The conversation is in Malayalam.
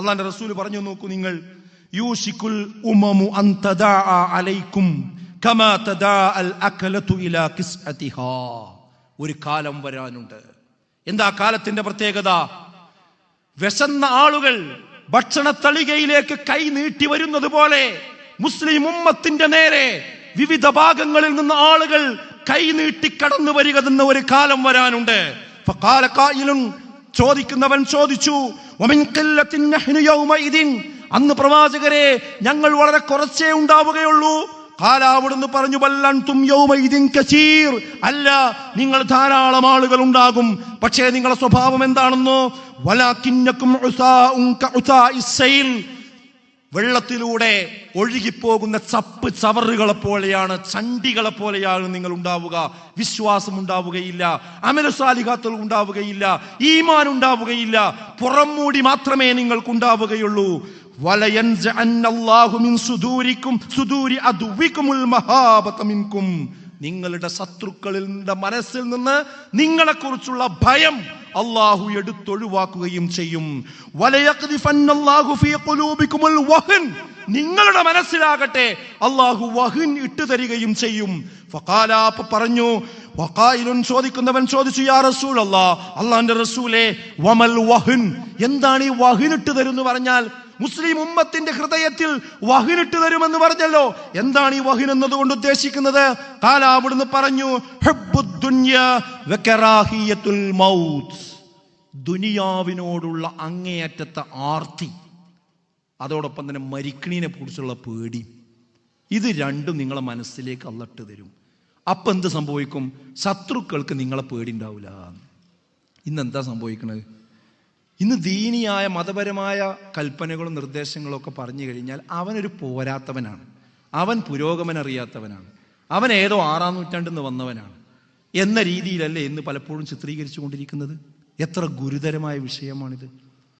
അള്ളാന്റെ റസൂൽ പറഞ്ഞു നോക്കൂ നിങ്ങൾ. യൂഷിക്കുൽ ഉമമു അലൈക്കും ഒരു കാലം വരാനുണ്ട്. എന്താ കാലത്തിന്റെ പ്രത്യേകത? വിശന്ന ആളുകൾ ഭക്ഷണത്തളികയിലേക്ക് കൈ നീട്ടി വരുന്നത് പോലെ മുസ്ലിം ഉമ്മത്തിന്റെ നേരെ വിവിധ ഭാഗങ്ങളിൽ നിന്ന് ആളുകൾ കൈ നീട്ടി കടന്നു വരിക ഒരു കാലം വരാനുണ്ട്. ചോദിക്കുന്നവൻ ചോദിച്ചു അന്ന് പ്രവാചകരെ ഞങ്ങൾ വളരെ കുറച്ചേ ഉണ്ടാവുകയുള്ളൂ. കാലാവിടുന്ന് പറഞ്ഞു ബല്ലൻതും യൗമഇദിൻ കസീർ. അല്ല നിങ്ങൾ ധാരാളം ആളുകൾ ഉണ്ടാകും. പക്ഷേ നിങ്ങളുടെ സ്വഭാവം എന്താണെന്നോ? സൈൽ വെള്ളത്തിലൂടെ ഒഴുകിപ്പോകുന്ന ചപ്പ് ചവറുകളെ പോലെയാണ് ചണ്ടികളെ പോലെയാണ് നിങ്ങൾ ഉണ്ടാവുക വിശ്വാസം ഉണ്ടാവുകയില്ല അമലസാലിഹാത്തുകൾ ഉണ്ടാവുകയില്ല ഈമാൻ ഉണ്ടാവുകയില്ല പുറംമൂടി മാത്രമേ നിങ്ങൾക്ക് ഉണ്ടാവുകയുള്ളൂ വലയൻസഅന്നല്ലാഹു മിൻ സുദൂരിക്കും സുദൂരി അദുവിക്കുമുൽ മഹാബത മിൻകും. നിങ്ങളുടെ ശത്രുക്കളിൽ നിന്ന് മനസ്സിൽ നിന്ന് നിങ്ങളെക്കുറിച്ചുള്ള ഭയം അള്ളാഹു എടുത്തൊഴിവാക്കുകയും ചെയ്യും. നിങ്ങളുടെ മനസ്സിലാകട്ടെ അള്ളാഹു വഹിൻ ഇട്ടു തരികയും ചെയ്യും. പറഞ്ഞു ചോദിക്കുന്നവൻ ചോദിച്ചു യാ റസൂൽ അള്ളാഹ് റസൂലേ വമൽ വഹിൻ. എന്താണ് ഈ വഹിൻ ഇട്ടു തരുന്നു പറഞ്ഞാൽ? മുസ്ലിം ഉമ്മത്തിന്റെ ഹൃദയത്തിൽ വഹിനിട്ട് തരുമെന്ന് പറഞ്ഞല്ലോ. എന്താണ് ഈ വഹിൻ എന്നതുകൊണ്ട് ഉദ്ദേശിക്കുന്നത്? കാല അവിടുന്ന് പറഞ്ഞു ദുനിയാവിനോടുള്ള അങ്ങേയറ്റത്തെ ആർത്തി. അതോടൊപ്പം തന്നെ മരിക്കണീനെ കുറിച്ചുള്ള പേടി. ഇത് രണ്ടും നിങ്ങളെ മനസ്സിലേക്ക് അല്ലട്ട് തരും. അപ്പൊ എന്ത് സംഭവിക്കും? ശത്രുക്കൾക്ക് നിങ്ങളെ പേടി ഉണ്ടാവില്ല ഇന്ന് എന്താ സംഭവിക്കണത്? ഇന്ന് ദീനിയായ മതപരമായ കൽപ്പനകളും നിർദ്ദേശങ്ങളും ഒക്കെ പറഞ്ഞു കഴിഞ്ഞാൽ അവനൊരു പോരാത്തവനാണ്. അവൻ പുരോഗമനറിയാത്തവനാണ്. അവൻ ഏതോ ആറാം നൂറ്റാണ്ടിൽ നിന്ന് വന്നവനാണ്. എന്ന രീതിയിലല്ലേ ഇന്ന് പലപ്പോഴും ചിത്രീകരിച്ചു കൊണ്ടിരിക്കുന്നത് എത്ര ഗുരുതരമായ വിഷയമാണിത്.